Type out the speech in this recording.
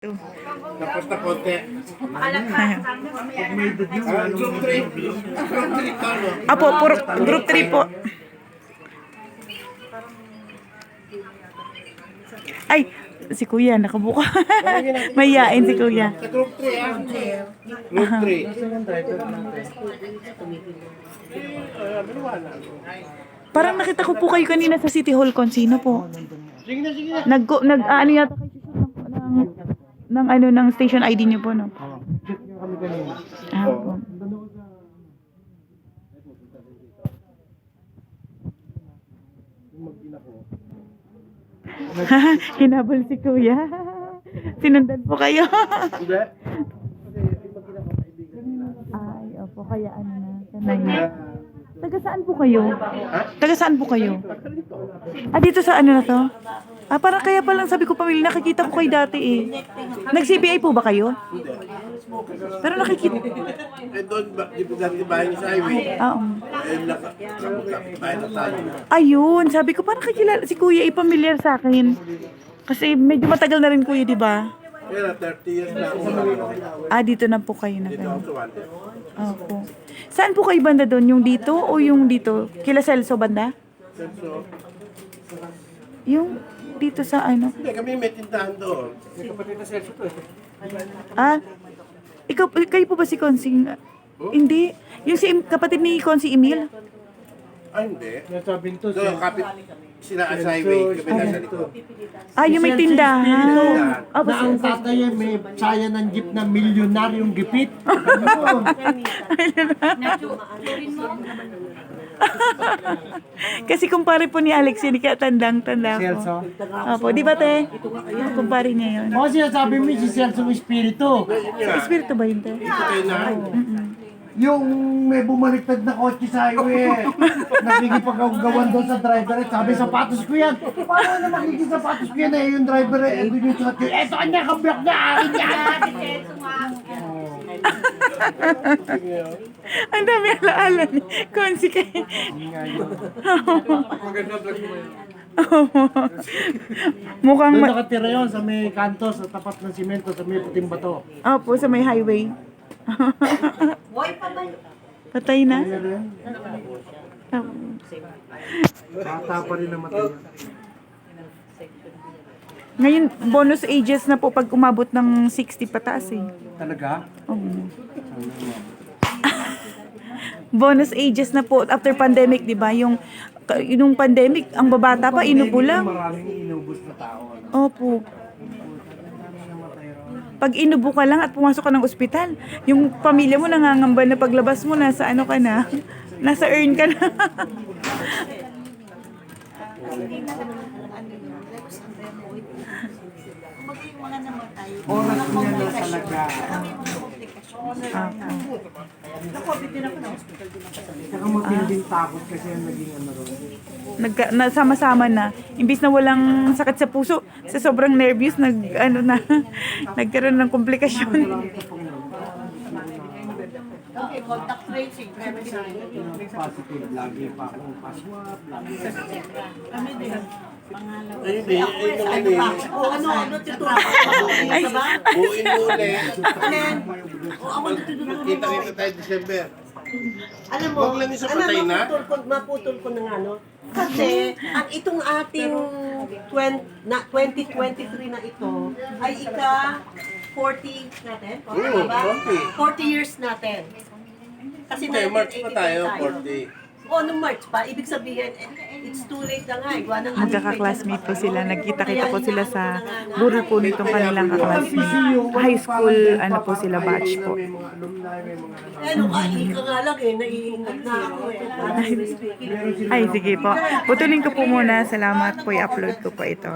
Tapos na konti. Group 3. Group 3 ka, no? Apo, puro, group 3 po. Ay, si kuya, nakabuka. Mayayain si kuya. Sa group 3, ah. Group 3. Parang nakita ko po kayo kanina sa City Hall Consino po. Sige na, sige na. Nag, nag ano yata kayo ng, ng, ano, ng station ID niyo po, no? Ah, po. Hinabol si kuya. Sinundan po kayo. Hindi. Ay, opo, kaya ano na. Sanay na. Taga saan po kayo? Taga saan po kayo? Ah, dito sa ano na to? Ah, parang kaya palang sabi ko pamilya, nakikita ko kayo dati eh. Nag-CBI po ba kayo? Pero nakikita... Eh, doon, dati bahay sa highway? Ah, um. Eh, naka, bahay na tayo. Ayun, sabi ko parang kakilala si kuya, eh, familiar sa akin. Kasi medyo matagal na rin kuya, di ba? Na, 30 years na Ah, dito na po kayo na Dito ako. Opo. Saan po kayo banda doon? Yung dito o yung dito? Kila Celso banda? So, Yung dito sa ano? hindi, kami may tindahan doon. Ah, ikaw, kayo po ba si Consing? Hindi. Yung si kapatid ni Consi Emil? Ah, hindi. Nasa Bintos. Doon, kapit, sila sa highway, kami nasa likod. Ah, yung may tindahan. Ah, Na ang tatay ay may saya ng jeep na milyonaryong gipit. Ano? Kasi kumpare po ni Alex yun, kaya tandang-tanda ko. Celso. Opo, di ba te? Kumpare niya yun. O sinasabi mo si Celso espiritu. Espiritu ba yun te? Ito kayo na. Yung may bumaliktad na kotse sa highway. Nakikipagawan doon sa driver. eh. Sabi, sapatos ko yan. Paano na magiging sapatos ko yan eh? Yung driver eh. Ito yung suot ko. Eto kanya, kablock na akin yan. Ang dami alaala ni Consi kay. Mukhang Doon ma- nakatira yun sa may kanto, sa tapat ng simento, sa may puting bato. Opo, sa may highway. Patay na. Bata pa rin namatay. yan. Ngayon, bonus ages na po pag umabot ng 60 pataas eh. Talaga? Oo. bonus ages na po after pandemic, di ba? Yung, yung pandemic, ang babata pa, inubo lang. Maraming inubos na tao. ano. Opo. Pag inubo ka lang at pumasok ka ng ospital, yung pamilya mo nangangamba na paglabas mo, nasa ano ka na, nasa earn ka na. Oras niya na talaga. Saka matinding takot kasi ang naging ano ron. Nagka, nasama-sama na. Imbis na walang sakit sa puso, sa sobrang nervous, nag, ano na, nagkaroon ng komplikasyon. Positive lagi pa akong paswap, lagi. Ay, hindi. Ay, naman eh. O ano, ano, tutuwa Ay, Buuin mo ulit. Kita-kita tayo December. Alam mo, Huwag lang yung sa alam, patay na. maputol ko, maputol ko ng ano. Kasi, ang itong ating 20, na, 2023 na ito, ay ika 40 natin? Oo, Diba? 40. 40 years natin. Kasi Okay, March pa 1985 tayo, 40. O, nung March pa, ibig sabihin, it's too late na nga. Iwa ng magkaka-classmate po sila. Nagkita-kita po sila sa burol po nitong kanilang ka-classmate. High school, ano po sila, batch po. Ano. Eh, nung ka nga lang eh, naiingat na ako eh. Ay, sige po. Putulin ko po muna. Salamat po. I-upload ko po ito.